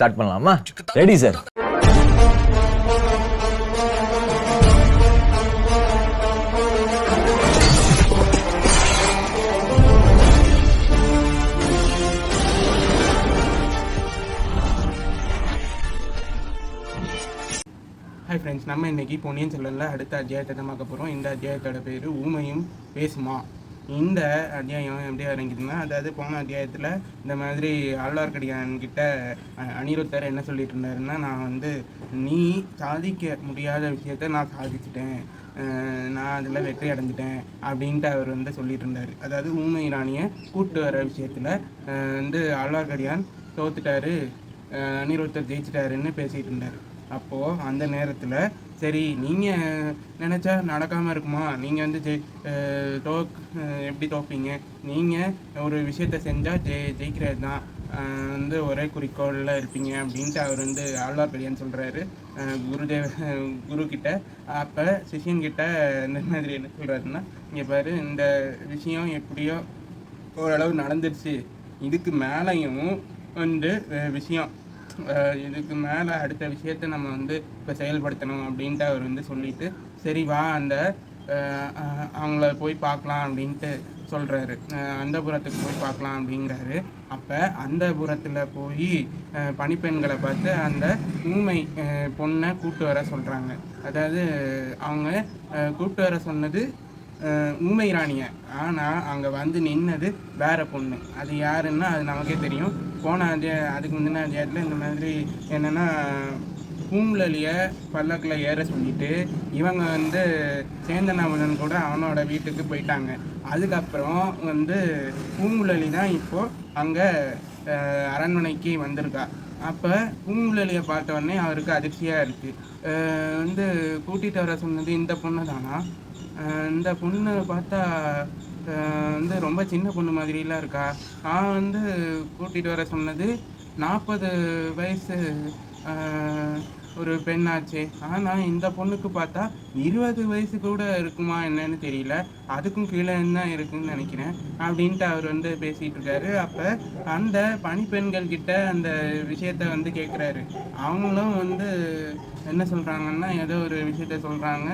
Start பண்ணலாமா? Ready sir hi friends நம்ம இன்னைக்கு பொன்னியின் செல்வனில் அடுத்த அத்தியாயத்தை தான் பார்க்க போகிறோம் இந்த அத்தியாயத்தோட பேர் ஊமையும் பேசுமா. இந்த அத்தியாயம் எப்படி ஆரம்பிக்குதுன்னா அதாவது போன அத்தியாயத்தில் இந்த மாதிரி ஆழ்வார்க்கடியான் கிட்ட அனிருத்தர் என்ன சொல்லிட்டு இருந்தாருன்னா நான் வந்து நீ சாதிக்க முடியாத விஷயத்த நான் சாதிச்சிட்டேன். நான் அதில் வெற்றி அடைஞ்சிட்டேன் அப்படின்ட்டு அவர் வந்து சொல்லிட்டு இருந்தார். அதாவது ஊமை ராணியை கூப்பிட்டு வர விஷயத்தில் வந்து ஆழ்வார்க்கடியான் தோத்துட்டாரு. அனிருத்தர் ஜெயிச்சிட்டாருன்னு பேசிகிட்டு இருந்தார். அப்போது அந்த நேரத்தில் சரி நீங்கள் நினச்சா நடக்காமல் இருக்குமா? நீங்கள் வந்து ஜெய் தோக் எப்படி தோப்பீங்க? நீங்கள் ஒரு விஷயத்த செஞ்சால் ஜெய் ஜெயிக்கிறது தான் வந்து ஒரே குறிக்கோளில் இருப்பீங்க அப்படின்ட்டு அவர் வந்து ஆழ்வார் ஆழ்வார்க்கடியான் சொல்கிறாரு குருதேவ குரு கிட்ட. அப்போ சிஷியன்கிட்ட இந்த மாதிரி என்ன சொல்கிறாருன்னா இங்கே பாரு இந்த விஷயம் எப்படியோ ஓரளவு நடந்துருச்சு. இதுக்கு மேலேயும் வந்து விஷயம் இதுக்கு மேலே அடுத்த விஷயத்த நம்ம வந்து இப்போ செயல்படுத்தணும் அப்படின்ட்டு அவர் வந்து சொல்லிட்டு சரி வா அந்த அவங்கள போய் பார்க்கலாம் அப்படின்ட்டு சொல்கிறாரு அந்த புறத்துக்கு போய் பார்க்கலாம் அப்படிங்கிறாரு. அப்போ அந்த புறத்தில் போய் பனிப்பெண்களை பணிப்பெண்களை பார்த்து அந்த ஊமை பொண்ணை கூட்டு வர சொல்கிறாங்க அதாவது அவங்க கூப்பிட்டு வர சொன்னது அஹ் ஊமை ராணிய ஆனால் அங்கே வந்து நின்னது வேற பொண்ணு. அது யாருன்னா அது நமக்கே தெரியும். போன அத்தியா அதுக்கு முந்தின அத்தியாயத்தில் இந்த மாதிரி என்னென்னா பூங்குழலியை பல்லக்கில் ஏற சொல்லிட்டு இவங்க வந்து சேந்தனாமதன் கூட அவனோட வீட்டுக்கு போயிட்டாங்க. அதுக்கப்புறம் வந்து பூங்குழலி தான் இப்போது அங்கே அரண்மனைக்கு வந்திருக்கா. அப்போ பூங்குழலியை பார்த்த உடனே அவருக்கு அதிர்ச்சியாக இருக்குது வந்து கூட்டிகிட்டு வர சொன்னது இந்த பொண்ணு தானா இந்த பொண்ணு பார்த்தா வந்து ரொம்ப சின்ன பொண்ணு மாதிரிலாம் இருக்கா? நான் வந்து கூட்டிகிட்டு வர சொன்னது நாற்பது வயசு ஒரு பெண்ணாச்சு. ஆனால் இந்த பொண்ணுக்கு பார்த்தா இருபது வயசு கூட இருக்குமா என்னன்னு தெரியல. அதுக்கும் கீழே என்ன இருக்குன்னு நினைக்கிறேன் அப்படின்ட்டு அவர் வந்து பேசிகிட்டு இருக்காரு. அப்போ அந்த பணிப்பெண்கள் கிட்ட அந்த விஷயத்த வந்து கேட்குறாரு அவங்களும் வந்து என்ன சொல்கிறாங்கன்னா ஏதோ ஒரு விஷயத்த சொல்கிறாங்க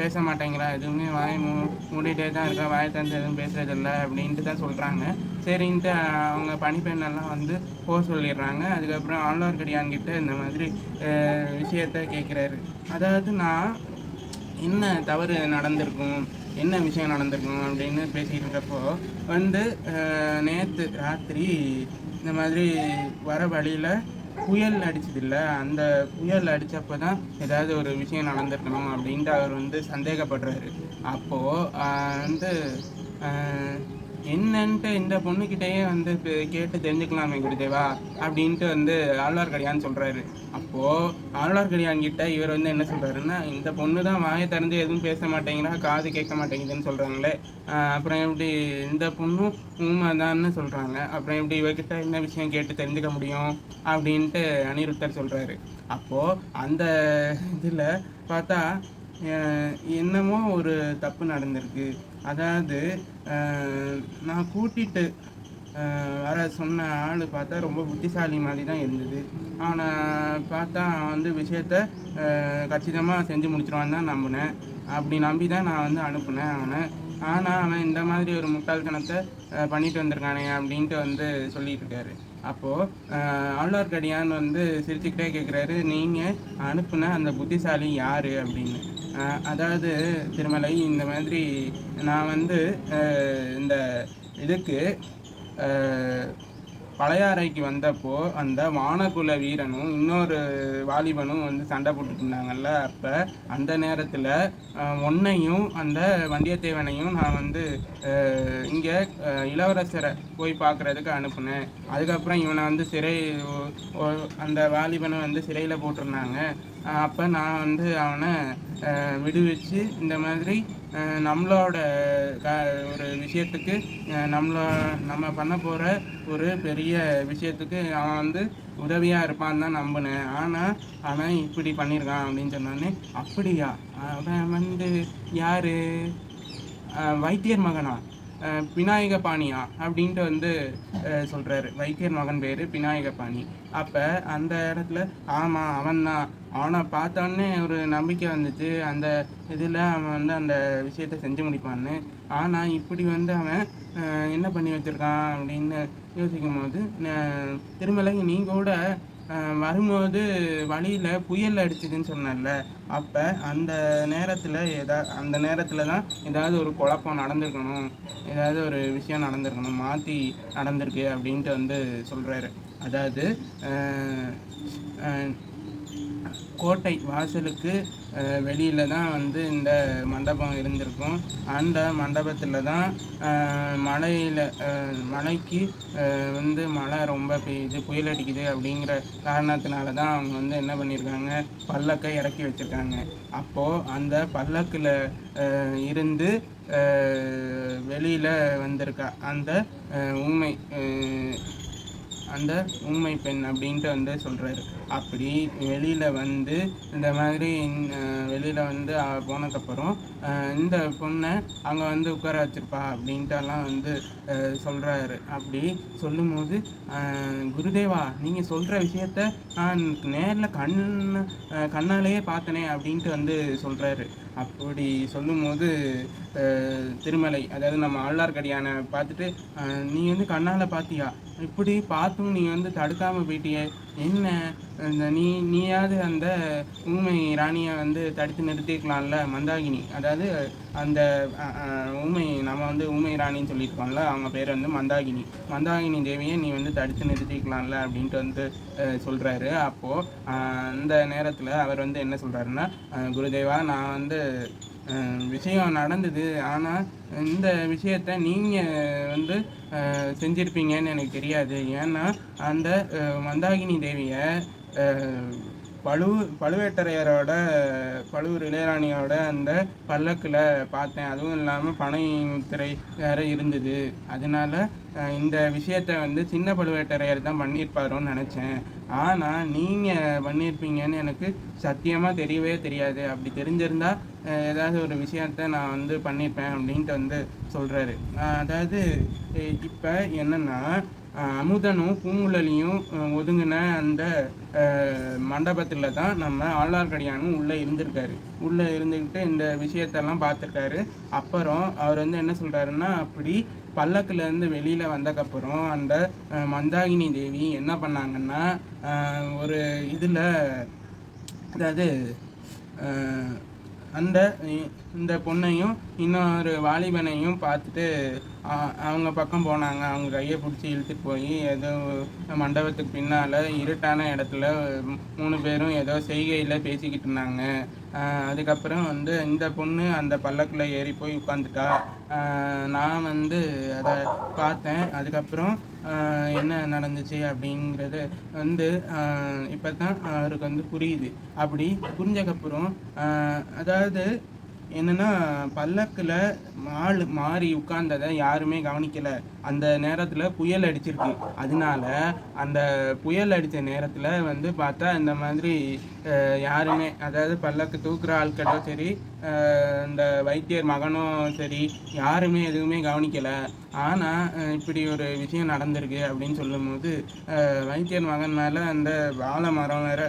பேச மாட்டேங்கிறா. எதுவுமே வாய் மூ மூடிட்டே தான் இருக்கா. வாயை தந்து எதுவும் பேசுறதில்ல அப்படின்ட்டு தான் சொல்கிறாங்க சரின்ட்டு அவங்க பணிப்பெண்ணெல்லாம் வந்து போக சொல்லிடுறாங்க. அதுக்கப்புறம் ஆழ்வார்க்கடியான்கிட்ட இந்த மாதிரி விஷயத்த கேட்குறாரு அதாவது நான் என்ன தவறு நடந்திருக்கும்? என்ன விஷயம் நடந்திருக்கும்? அப்படின்னு பேசிகிட்டு இருக்கப்போ வந்து நேற்று ராத்திரி இந்த மாதிரி வர வழியில் புயல் அடிச்சதில்ல. அந்த புயல் அடித்தப்போ தான் ஏதாவது ஒரு விஷயம் நடந்திருக்கணும் அப்படின்ட்டு அவர் வந்து சந்தேகப்படுறாரு. அப்போது வந்து என்னன்ட்டு இந்த பொண்ணுக்கிட்டேயே வந்து கேட்டு தெரிஞ்சுக்கலாமே குருதேவா அப்படின்ட்டு வந்து ஆழ்வார்க்கடியான்னு சொல்கிறாரு அப்போது ஆழ்வார்க்கடியான் கிட்ட இவர் வந்து என்ன சொல்கிறாருன்னா இந்த பொண்ணு தான் வாயை திறந்து எதுவும் பேச மாட்டேங்கிறா காது கேட்க மாட்டேங்குதுன்னு சொல்கிறாங்களே அப்புறம் எப்படி இந்த பொண்ணும் உண்மைதான்னு சொல்கிறாங்க அப்புறம் எப்படி இவர்கிட்ட என்ன விஷயம் கேட்டு தெரிஞ்சுக்க முடியும் அப்படின்ட்டு அனிருத்தர் சொல்கிறாரு அப்போது அந்த இதில் பார்த்தா என்னமோ ஒரு தப்பு நடந்திருக்கு. அதாவது நான் கூட்டிட்டு வர சொன்ன ஆள் பார்த்தா ரொம்ப புத்திசாலி மாதிரி தான் இருந்தது. அவனை பார்த்தா அவன் வந்து விஷயத்த கச்சிதமாக செஞ்சு முடிச்சிருவான்னு தான் நம்பினேன். அப்படி நம்பி தான் நான் வந்து அனுப்புனேன் அவனை. ஆனால் அவன் இந்த மாதிரி ஒரு முட்டாள்தனத்தை பண்ணிட்டு வந்திருக்கானே அப்படின்ட்டு வந்து சொல்லிட்டு இருக்காரு. அப்போது ஆழ்வார்க்கடியான் வந்து சிரிச்சுக்கிட்டே கேட்குறாரு நீங்கள் அனுப்புன அந்த புத்திசாலி யார்? அப்படின்னு. அதாவது திருமலை இந்த மாதிரி நான் வந்து இந்த இதுக்கு பழையாறைக்கு வந்தப்போ அந்த வானகுல வீரனும் இன்னொரு வாலிபனும் வந்து சண்டை போட்டுட்டு இருந்தாங்கல்ல அப்போ அந்த நேரத்தில் ஒன்னையும் அந்த வந்தியத்தேவனையும் நான் வந்து இங்கே இளவரசரை போய் பார்க்குறதுக்கு அனுப்புனேன். அதுக்கப்புறம் இவனை வந்து சிறை அந்த வாலிபனை வந்து சிறையில் போட்டிருந்தாங்க. அப்போ நான் வந்து அவனை விடுவிச்சு இந்த மாதிரி நம்மளோட க ஒரு விஷயத்துக்கு நம்மளோ நம்ம பண்ண போகிற ஒரு பெரிய விஷயத்துக்கு அவன் வந்து உதவியாக இருப்பான்னு தான் நம்பினேன். ஆனால் அவன் இப்படி பண்ணியிருக்கான் அப்படின்னு சொன்னானே அப்படியா? அவன் வந்து யார்? வைத்தியர் மகனா? பிநாயக பாணியா அப்படின்ட்டு வந்து சொல்கிறாரு வைத்தியர் மகன் பேர் பிநாயக பாணி அப்போ அந்த இடத்துல ஆமாம் அவன்தான். அவனை பார்த்தோன்னே ஒரு நம்பிக்கை வந்துச்சு. அந்த இதில் அவன் வந்து அந்த விஷயத்த செஞ்சு முடிப்பான்னு. ஆனால் இப்படி வந்து அவன் என்ன பண்ணி வச்சிருக்கான் அப்படின்னு யோசிக்கும் போது திருமலைக்கு நீ கூட வரும்போது வழியில் புயல் அடிச்சுதுன்னு சொன்னல அப்போ அந்த நேரத்தில் எதா அந்த நேரத்தில் தான் ஏதாவது ஒரு குழப்பம் நடந்திருக்கணும். ஏதாவது ஒரு விஷயம் நடந்திருக்கணும். மாற்றி நடந்திருக்கு அப்படின்ட்டு வந்து சொல்கிறாரு அதாவது கோட்டை வாசலுக்கு வெளியில் தான் வந்து இந்த மண்டபம் இருந்திருக்கும். அந்த மண்டபத்தில் தான் மழையில் மழைக்கு வந்து மழை ரொம்ப பெய்யுது புயல் அடிக்குது அப்படிங்கிற காரணத்தினால தான் அவங்க வந்து என்ன பண்ணியிருக்காங்க பல்லக்கை இறக்கி வச்சுருக்காங்க. அப்போது அந்த பல்லக்கில் இருந்து வெளியில் வந்திருக்கா அந்த அஹ், ஊமை அந்த உண்மை பெண் அப்படின்ட்டு வந்து சொல்கிறாரு அப்படி வெளியில் வந்து இந்த மாதிரி வெளியில் வந்து போனதுக்கப்புறம் இந்த பொண்ணை அங்கே வந்து உட்கார வச்சிருப்பா அப்படின்ட்டுலாம் வந்து சொல்கிறாரு அப்படி சொல்லும்போது குருதேவா நீங்கள் சொல்கிற விஷயத்த நான் நேரில் கண் கண்ணாலேயே பார்த்தனே அப்படின்ட்டு வந்து சொல்கிறாரு அப்படி சொல்லும்போது திருமலை அதாவது நம்ம ஆழ்வார்க்கடியானை பார்த்துட்டு நீ வந்து கண்ணால் பார்த்தியா இப்படி பார்த்தும் நீ வந்து தடுக்காமல் போயிட்டியே. என்ன? இந்த நீ நீயாவது அந்த ஊமை ராணியை வந்து தடுத்து நிறுத்திக்கலாம்ல மந்தாகினி. அதாவது அந்த ஊமை நம்ம வந்து ஊமை ராணின்னு சொல்லியிருக்கோம்ல அவங்க பேர் வந்து மந்தாகினி. மந்தாகினி தேவியை நீ வந்து தடுத்து நிறுத்திக்கலாம்ல அப்படின்ட்டு வந்து சொல்கிறாரு அப்போது அந்த நேரத்தில் அவர் வந்து என்ன சொல்கிறாருன்னா குருதேவா நான் வந்து விஷயம் நடந்தது. ஆனால் இந்த விஷயத்த நீங்கள் வந்து செஞ்சுருப்பீங்கன்னு செஞ்சிருப்பீங்கன்னு எனக்கு தெரியாது. ஏன்னா அந்த மந்தாகினி தேவியை பழு பழுவேட்டரையரோட பழுவூர் இளையராணியோட அந்த பல்லக்கில் பார்த்தேன். அதுவும் இல்லாமல் பனை வேறு இருந்தது. அதனால இந்த விஷயத்த வந்து சின்ன பழுவேட்டரையர் தான் பண்ணியிருப்பாரோன்னு நினச்சேன். ஆனால் நீங்கள் பண்ணியிருப்பீங்கன்னு எனக்கு சத்தியமாக தெரியவே தெரியாது. அப்படி தெரிஞ்சிருந்தால் ஏதாவது ஒரு விஷயத்த நான் வந்து பண்ணியிருப்பேன் அப்படின்ட்டு வந்து சொல்கிறாரு அதாவது இப்போ என்னென்னா அமுதனும் பூங்குழலியும் ஒதுங்கின அந்த மண்டபத்தில் தான் நம்ம ஆழ்வார்க்கடியானும் உள்ளே இருந்திருக்காரு. உள்ளே இருந்துக்கிட்டு இந்த விஷயத்தெல்லாம் பார்த்துருக்காரு. அப்புறம் அவர் வந்து என்ன சொல்கிறாருன்னா அப்படி பல்லக்குலேருந்து வெளியில் வந்தக்கப்புறம் அந்த மந்தாகினி தேவி என்ன பண்ணாங்கன்னா ஒரு இதில் அதாவது அந்த இந்த பொண்ணையும் இன்னொரு வாலிபனையும் பார்த்துட்டு அவங்க பக்கம் போனாங்க. அவங்க கையை பிடிச்சி இழுத்துட்டு போய் ஏதோ மண்டபத்துக்கு பின்னால் இருட்டான இடத்துல மூணு பேரும் ஏதோ செய்கையில் பேசிக்கிட்டு இருந்தாங்க. அதுக்கப்புறம் வந்து இந்த பொண்ணு அந்த பல்லக்கில் ஏறி போய் உட்காந்துட்டா. நான் வந்து அதை பார்த்தேன். அதுக்கப்புறம் என்ன நடந்துச்சு அப்படிங்கிறது வந்து இப்போ தான் அவருக்கு வந்து புரியுது. அப்படி புரிஞ்சக்கப்புறம் அதாவது என்னன்னா பல்லக்கில் மாள் மாறி உட்கார்ந்ததை யாருமே கவனிக்கலை. அந்த நேரத்தில் புயல் அடிச்சிருக்கு. அதனால அந்த புயல் அடித்த நேரத்தில் வந்து பார்த்தா இந்த மாதிரி யாருமே அதாவது பல்லக்கு தூக்குற ஆட்களும் சரி அந்த இந்த வைத்தியர் மகனும் சரி யாருமே எதுவுமே கவனிக்கலை. ஆனால் இப்படி ஒரு விஷயம் நடந்திருக்கு அப்படின்னு சொல்லும்போது வைத்தியர் மகன் மேலே அந்த ஆலமரம் வேற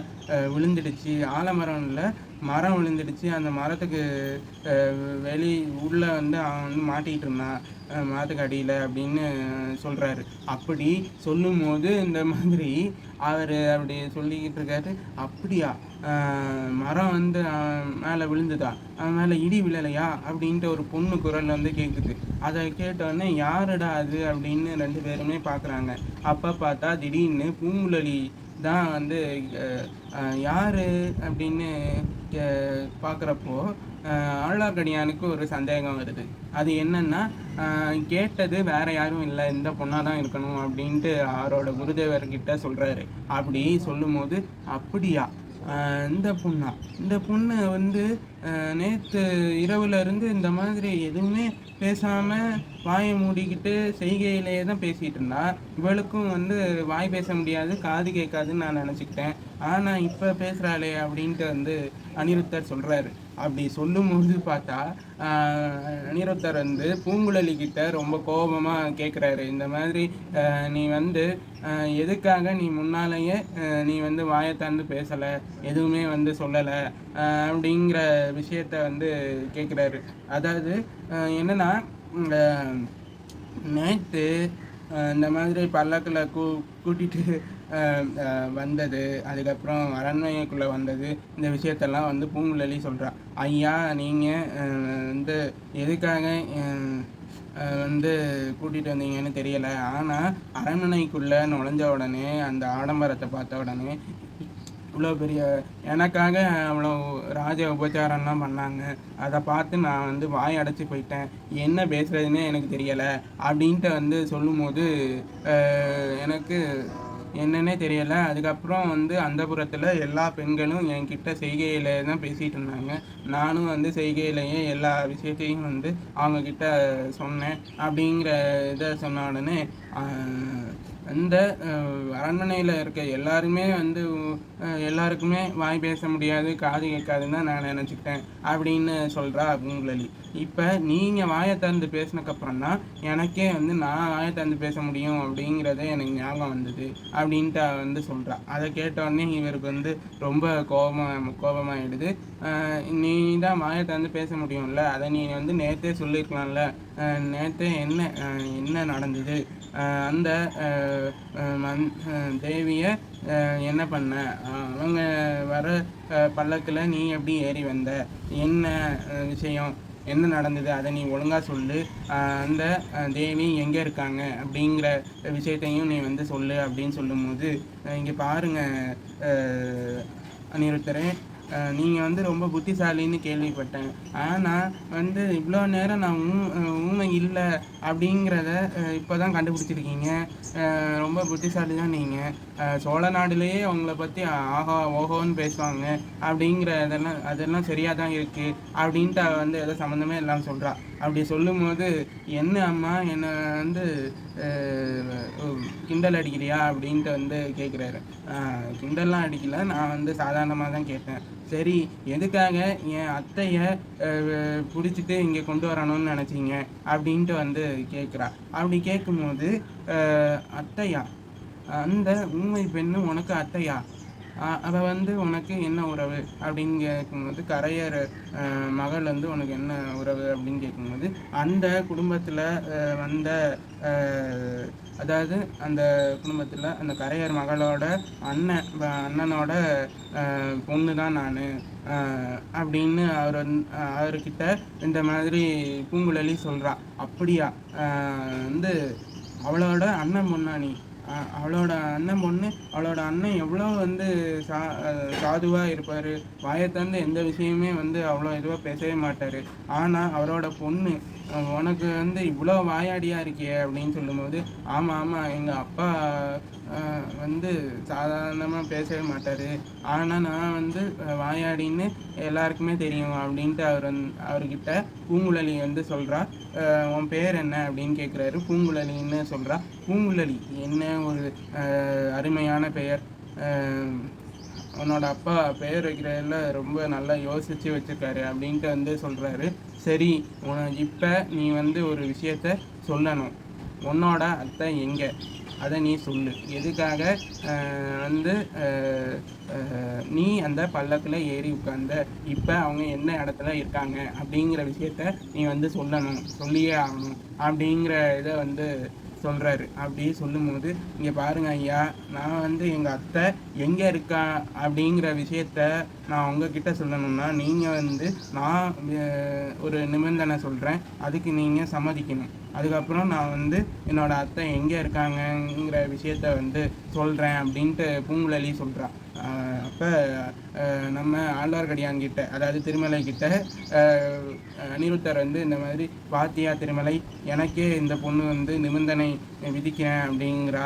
விழுந்துடுச்சு. ஆலமரம் இல்லை மரம் விழுந்துடுச்சு. அந்த மரத்துக்கு வெளி உள்ளே வந்து அவன் வந்து மாட்டிக்கிட்டு இருந்தான். மரத்துக்கு அடியில் அப்படின்னு சொல்கிறாரு அப்படி சொல்லும்போது இந்த மாதிரி அவர் அப்படி சொல்லிக்கிட்டு இருக்காரு. அப்படியா? மரம் வந்து மேலே விழுந்துதா? அவன் மேலே இடி விழலையா? அப்படின்ட்டு ஒரு பொண்ணு குரல் வந்து கேட்குது அதை கேட்டோடனே யாருடா அது? அப்படின்னு ரெண்டு பேருமே பார்க்குறாங்க அப்போ பார்த்தா திடீர்னு பூங்குழலி தான் வந்து யார் அப்படின்னு பார்க்குறப்போ ஆழ்வார்க்கடியானுக்கு ஒரு சந்தேகம் வருது. அது என்னென்னா கேட்டது வேற யாரும் இல்லை இந்த பொண்ணாக தான் இருக்கணும் அப்படின்ட்டு அவரோட குருதேவர்கிட்ட சொல்கிறாரு அப்படி சொல்லும்போது அப்படியா? இந்த பொண்ணா. இந்த பொண்ணு வந்து நேற்று இரவுல இருந்து இந்த மாதிரி எதுவுமே பேசாமல் வாயை மூடிக்கிட்டு செய்கையிலேயே தான் பேசிகிட்டு இருந்தா. இவளுக்கும் வந்து வாய் பேச முடியாது காது கேட்காதுன்னு நான் நினச்சிக்கிட்டேன். ஆனால் இப்போ பேசுகிறாளே அப்படின்ட்டு வந்து அனிருத்தர் சொல்கிறாரு அப்படி சொல்லும்போது பார்த்தா ஆஹ், அனிருத்தர் வந்து பூங்குழலி கிட்ட ரொம்ப கோபமாக கேட்குறாரு இந்த மாதிரி நீ வந்து எதுக்காக நீ முன்னாலேயே நீ வந்து வாயை பேசலை எதுவுமே வந்து சொல்லலை அப்படிங்கிற விஷயத்த வந்து கேட்குறாரு அதாவது என்னென்னா நேற்று இந்த மாதிரி பல்லக்கில் கூ கூட்டிகிட்டு வந்தது. அதுக்கப்புறம் அரண்மனைக்குள்ளே வந்தது. இந்த விஷயத்தெல்லாம் வந்து பூங்குழலி சொல்கிறா ஐயா நீங்கள் வந்து எதுக்காக வந்து கூட்டிகிட்டு வந்தீங்கன்னு தெரியலை. ஆனால் அரண்மனைக்குள்ளே நுழைஞ்ச உடனே அந்த ஆடம்பரத்தை பார்த்த உடனே இவ்வளோ பெரிய எனக்காக அவ்வளோ ராஜ உபச்சாரம்லாம் பண்ணாங்க. அதை பார்த்து நான் வந்து வாய் அடைச்சி போயிட்டேன். என்ன பேசுகிறதுன்னே எனக்கு தெரியலை. அப்படின்ட்டு வந்து சொல்லும்போது எனக்கு என்னன்னே தெரியலை. அதுக்கப்புறம் வந்து அந்த எல்லா பெண்களும் என்கிட்ட செய்கையில் தான் பேசிகிட்டு இருந்தாங்க. நானும் வந்து செய்கையிலேயே எல்லா விஷயத்தையும் வந்து அவங்கக்கிட்ட சொன்னேன். அப்படிங்கிற இதை சொன்ன உடனே அந்த அரண்மனையில் இருக்க எல்லாருமே வந்து எல்லாருக்குமே வாய் பேச முடியாது காது கேட்காதுன்னு தான் நான் நினச்சிக்கிட்டேன் அப்படின்னு சொல்கிறா பூங்குழலி. இப்போ நீங்கள் வாயை திறந்து பேசினக்கப்புறம் தான் எனக்கே வந்து நான் வாயை திறந்து பேச முடியும் அப்படிங்கிறதே எனக்கு ஞாபகம் வந்தது அப்படின்ட்டு வந்து சொல்கிறா அதை கேட்டோடனே இவருக்கு வந்து ரொம்ப கோபமாக கோபமாயிடுது. நீ தான் வாயை திறந்து பேச முடியும்ல அதை நீ வந்து நேற்றே சொல்லியிருக்கலாம்ல நேற்றே என்ன என்ன நடந்தது? அந்த தேவியை என்ன பண்ண அவங்க வர பல்லக்கில் நீ எப்படி ஏறி வந்த என்ன விஷயம் என்ன நடந்தது அதை நீ ஒழுங்காக சொல்லு அந்த தேவி எங்கே இருக்காங்க அப்படிங்கிற விஷயத்தையும் நீ வந்து சொல்லு அப்படின்னு சொல்லும்போது இங்கே பாருங்க அனிருத்தரே நீங்கள் வந்து ரொம்ப புத்திசாலின்னு கேள்விப்பட்டேன். ஆனால் வந்து இவ்வளோ நேரம் நான் ஊ ஊமை இல்லை அப்படிங்கிறத இப்போ தான் கண்டுபிடிச்சிருக்கீங்க. ரொம்ப புத்திசாலி தான் நீங்கள் சோழ நாடுலேயே உங்களை பற்றி ஆஹா ஓஹோன்னு பேசுவாங்க. அப்படிங்கிற இதெல்லாம் அதெல்லாம் சரியாக தான் இருக்குது அப்படின்ட்டு வந்து ஏதோ சம்மந்தமே எல்லாம் சொல்கிறா அப்படி சொல்லும்போது என்ன அம்மா என்னை வந்து கிண்டல் அடிக்கிறியா? அப்படின்ட்டு வந்து கேட்குறாரு கிண்டல்லாம் அடிக்கல. நான் வந்து சாதாரணமாக தான் கேட்டேன். சரி எதுக்காக என் அத்தையை பிடிச்சிட்டு இங்கே கொண்டு வரணும்னு நினச்சிங்க? அப்படின்ட்டு வந்து கேட்குறா அப்படி கேட்கும்போது அத்தையா அந்த ஊமை பெண்ணு உனக்கு அத்தையா? அவள் வந்து உனக்கு என்ன உறவு? அப்படின்னு கேட்கும்போது கரையர் மகள் வந்து உனக்கு என்ன உறவு அப்படின்னு கேட்கும்போது அந்த குடும்பத்தில் வந்த அதாவது அந்த குடும்பத்தில் அந்த கரையர் மகளோட அண்ணன் அண்ணனோட பொண்ணு தான் நான். அப்படின்னு அவர் வந்து- அவர்கிட்ட இந்த மாதிரி பூங்குழலி சொல்கிறா அப்படியா? வந்து அவளோட அண்ணன் பொண்ணா நீ? அவளோட அண்ணன் பொண்ணு அவளோட அண்ணன் எவ்வளோ வந்து சா சாதுவாக இருப்பார் வாயை தந்து எந்த விஷயமே வந்து அவ்வளோ இதுவாக பேசவே மாட்டார். ஆனால் அவரோட பொண்ணு உனக்கு வந்து இவ்வளோ வாயாடியாக இருக்கியே அப்படின்னு சொல்லும்போது ஆமாம் ஆமாம் எங்கள் அப்பா வந்து சாதாரணமாக பேசவே மாட்டார். ஆனால் நான் வந்து வாயாடின்னு எல்லாருக்குமே தெரியும் அப்படின்ட்டு அவர் வந்து அவர்கிட்ட பூங்குழலி வந்து சொல்கிறா உன் பேர் என்ன அப்படின்னு கேட்குறாரு பூங்குழலின்னு சொல்கிறா பூங்குழலி என்ன ஒரு அருமையான பெயர். உன்னோட அப்பா பெயர் வைக்கிறதுல ரொம்ப நல்லா யோசித்து வச்சிருக்காரு அப்படின்ட்டு வந்து சொல்கிறாரு சரி உனக்கு இப்போ நீ வந்து ஒரு விஷயத்த சொல்லணும். உன்னோட அத்தை எங்கே? அதை நீ சொல்லு. எதுக்காக வந்து நீ அந்த பல்லக்கில் ஏறி உட்கார்ந்த இப்போ அவங்க என்ன இடத்துல இருக்காங்க அப்படிங்கிற விஷயத்த நீ வந்து சொல்லணும் சொல்லியே ஆகணும் அப்படிங்கிற இதை வந்து சொல்கிறாரு அப்படி சொல்லும்போது இங்கே பாருங்க ஐயா நான் வந்து எங்கள் அத்தை எங்கே இருக்கா அப்படிங்கிற விஷயத்த நான் உங்ககிட்ட சொல்லணும்னா நீங்கள் வந்து நான் ஒரு நிபந்தனை சொல்கிறேன் அதுக்கு நீங்கள் சம்மதிக்கணும். அதுக்கப்புறம் நான் வந்து என்னோட அத்தை எங்கே இருக்காங்கங்கிற விஷயத்த வந்து சொல்கிறேன் அப்படின்ட்டு பூங்குழலி சொல்கிறான் அப்போ நம்ம ஆழ்வார்க்கடியான்கிட்ட அதாவது திருமலை கிட்ட அனிருத்தர் வந்து இந்த மாதிரி பாத்தியா திருமலை எனக்கே இந்த பொண்ணு வந்து நிபந்தனை விதிக்கிறேன் அப்படிங்கிறா.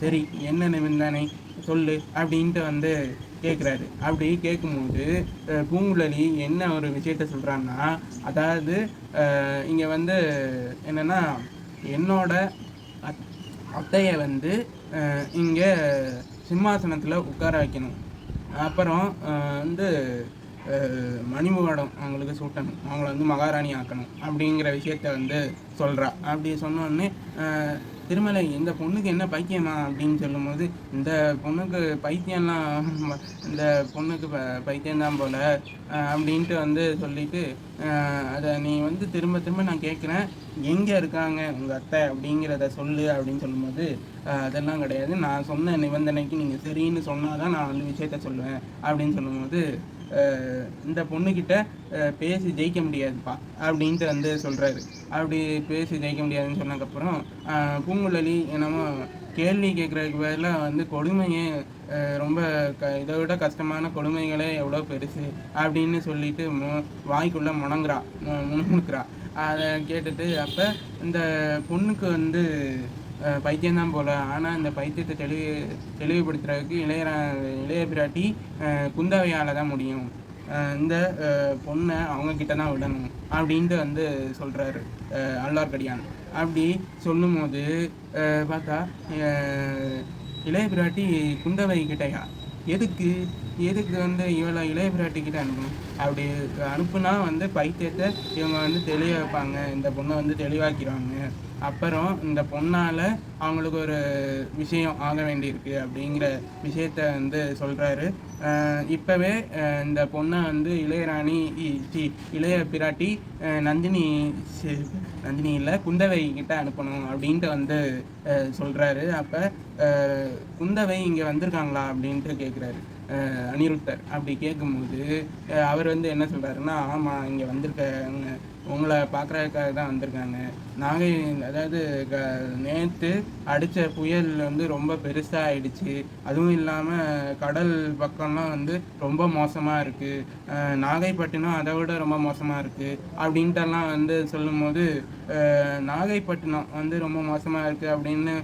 சரி என்ன நிபந்தனை? சொல்லு அப்படின்ட்டு வந்து கேட்குறாரு அப்படி கேட்கும்போது பூங்குழலி என்ன ஒரு விஷயத்த சொல்கிறான்னா அதாவது இங்கே வந்து என்னென்னா என்னோட அத்- அத்தையை வந்து இங்கே சிம்மாசனத்தில் உட்கார வைக்கணும். அப்புறம் வந்து மணிமுகடம் அவங்களுக்கு சூட்டணும். அவங்கள வந்து மகாராணி ஆக்கணும் அப்படிங்கிற விஷயத்த வந்து சொல்கிறா அப்படி சொன்னோடனே திருமலை இந்த பொண்ணுக்கு என்ன பைத்தியமா அப்படின்னு சொல்லும்போது இந்த பொண்ணுக்கு பைத்தியம்லாம் இந்த பொண்ணுக்கு ப பைத்தியம்தான் போல அப்படின்ட்டு வந்து சொல்லிட்டு அதை நீ வந்து திரும்ப திரும்ப நான் கேட்குறேன். எங்கே இருக்காங்க உங்கள் அத்தை அப்படிங்கிறத சொல்லு அப்படின்னு சொல்லும்போது அதெல்லாம் கிடையாது. நான் சொன்ன நிபந்தனைக்கு நீங்கள் சரின்னு சொன்னால் தான் நான் வந்து விஷயத்த சொல்லுவேன் அப்படின்னு சொல்லும்போது இந்த பொண்ணுக்கிட்ட பேசி ஜெயிக்க முடியாதுப்பா அப்படின்ட்டு வந்து சொல்கிறாரு அப்படி பேசி ஜெயிக்க முடியாதுன்னு சொன்னதுக்கப்புறம் பூங்குழலி என்னமோ கேள்வி கேட்குறதுக்கு பதிலாக வந்து கொடுமையே ரொம்ப க இதை விட கஷ்டமான கொடுமைகளே எவ்வளோ பெருசு அப்படின்னு சொல்லிட்டு மு வாய்க்குள்ளே முணங்குறா மு- முணுமுணுக்கிறா. அதை கேட்டுட்டு அப்போ இந்த பொண்ணுக்கு வந்து பைத்தியம்தான் போல. ஆனால் இந்த பைத்தியத்தை தெளிவு தெளிவுபடுத்துறதுக்கு இளையரா இளைய பிராட்டி குந்தவையால் தான் முடியும். இந்த பொண்ணை அவங்கக்கிட்ட தான் விடணும் அப்படின்ட்டு வந்து சொல்கிறாரு அல்லார்க்கடியான். அப்படி சொல்லும்போது பார்த்தா இளைய பிராட்டி குந்தவை கிட்டையா எதுக்கு? எதுக்கு வந்து இவளை இளைய பிராட்டி கிட்ட அனுப்பணும்? அப்படி அனுப்புனா வந்து பைத்தியத்தை இவங்க வந்து தெளிய வைப்பாங்க. இந்த பொண்ணை வந்து தெளிவாக்கிடுவாங்க. அப்புறம் இந்த பொண்ணால் அவங்களுக்கு ஒரு விஷயம் ஆக வேண்டியிருக்கு அப்படிங்கிற விஷயத்த வந்து சொல்கிறாரு இப்போவே இந்த பொண்ணை வந்து இளையராணி சி இளைய பிராட்டி நந்தினி நந்தினி இல்லை குந்தவை கிட்ட அனுப்பணும் அப்படின்ட்டு வந்து சொல்கிறாரு அப்போ குந்தவை இங்கே வந்திருக்காங்களா அப்படின்ட்டு கேட்குறாரு அனிருத்தர் அப்படி கேட்கும்போது அவர் வந்து என்ன சொல்கிறாருன்னா ஆமாம் இங்கே வந்திருக்காங்க. உங்களை பார்க்குறதுக்காக தான் வந்திருக்காங்க. நாகை அதாவது க நேற்று அடித்த புயல் வந்து ரொம்ப பெருசாக ஆயிடுச்சு. அதுவும் இல்லாமல் கடல் பக்கம்லாம் வந்து ரொம்ப மோசமாக இருக்குது நாகைப்பட்டினம் அதை விட ரொம்ப மோசமாக இருக்குது அப்படின்ட்டெல்லாம் வந்து சொல்லும்போது நாகைப்பட்டினம் வந்து ரொம்ப மோசமாக இருக்குது அப்படின்னு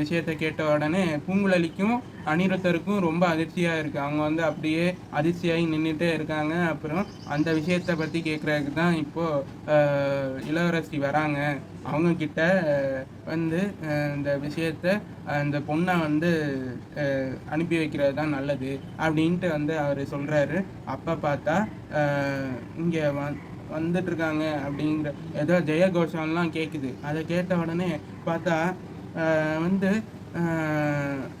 விஷயத்தை கேட்ட உடனே பூங்குழலிக்கும் அனிருத்தருக்கும் ரொம்ப அதிர்ச்சியாக இருக்குது அவங்க வந்து அப்படியே அதிர்ச்சியாகி நின்றுட்டே இருக்காங்க. அப்புறம் அந்த விஷயத்தை பற்றி கேட்குறதுக்கு தான் இப்போது இளவரசி வராங்க. அவங்கக்கிட்ட வந்து இந்த விஷயத்த அந்த பொண்ணை வந்து அனுப்பி வைக்கிறது தான் நல்லது. அப்படின்ட்டு வந்து அவர் சொல்கிறாரு அப்போ பார்த்தா இங்கே வ வந்துட்டுருக்காங்க அப்படிங்கிற ஏதோ ஜெயகோஷம்லாம் கேட்குது அதை கேட்ட உடனே பார்த்தா வந்து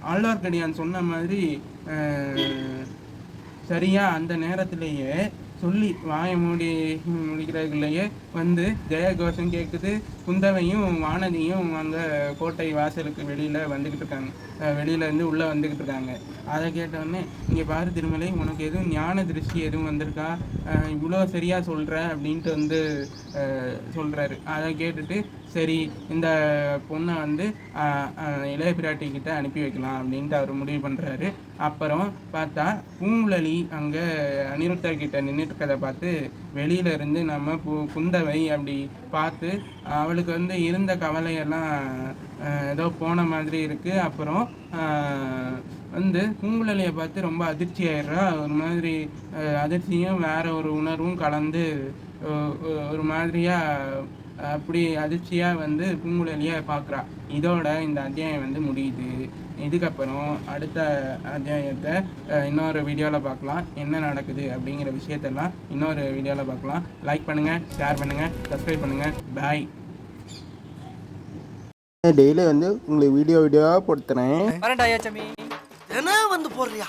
ஆழ்வார்க்கடியான் சொன்ன மாதிரி சரியாக அந்த நேரத்திலேயே சொல்லி வாய மூடி முடிக்கிறதுக்குள்ளேயே வந்து ஜெயகோஷம் கேட்குது குந்தவையும் வானதியும் அந்த கோட்டை வாசலுக்கு வெளியில் வந்துக்கிட்டு இருக்காங்க. வெளியிலேருந்து வெளியில இருந்து உள்ளே வந்துக்கிட்டு இருக்காங்க. அதை கேட்டோடனே இங்கே பாரு திருமலை உனக்கு எதுவும் ஞான திருஷ்டி எதுவும் வந்திருக்கா? இவ்வளோ சரியாக சொல்கிற அப்படின்ட்டு வந்து சொல்கிறாரு அதை கேட்டுட்டு சரி இந்த பொண்ணை வந்து இளைய பிராட்டி கிட்ட அனுப்பி வைக்கலாம் அப்படின்ட்டு அவர் முடிவு பண்ணுறாரு அப்புறம் பார்த்தா பூங்குழலி அங்கே அனிருத்தர் கிட்ட நின்றுட்டு பார்த்து வெளியில இருந்து நம்ம பு குந்தவை அப்படி பார்த்து அவளுக்கு வந்து இருந்த கவலையெல்லாம் ஏதோ போன மாதிரி இருக்குது அப்புறம் வந்து பூங்குழலியை பார்த்து ரொம்ப அதிர்ச்சி ஆயிடுறா. ஒரு மாதிரி அதிர்ச்சியும் வேற ஒரு உணர்வும் கலந்து ஒரு மாதிரியாக அப்படி அதிர்ச்சியாக வந்து பூங்குழலியை பார்க்குறா இதோட இந்த அத்தியாயம் வந்து முடியுது. இதுக்கப்புறம் அடுத்த அத்தியாயத்தை இன்னொரு வீடியோவில் பார்க்கலாம் என்ன நடக்குது அப்படிங்கிற விஷயத்தெல்லாம் இன்னொரு வீடியோவில் பார்க்கலாம் லைக் பண்ணுங்கள் ஷேர் பண்ணுங்கள் சப்ஸ்கிரைப் பண்ணுங்கள் பாய் டெய்லி வந்து உங்களுக்கு வீடியோ வீடியோவாக ஏச்சமி என்ன வந்து போடுறியா?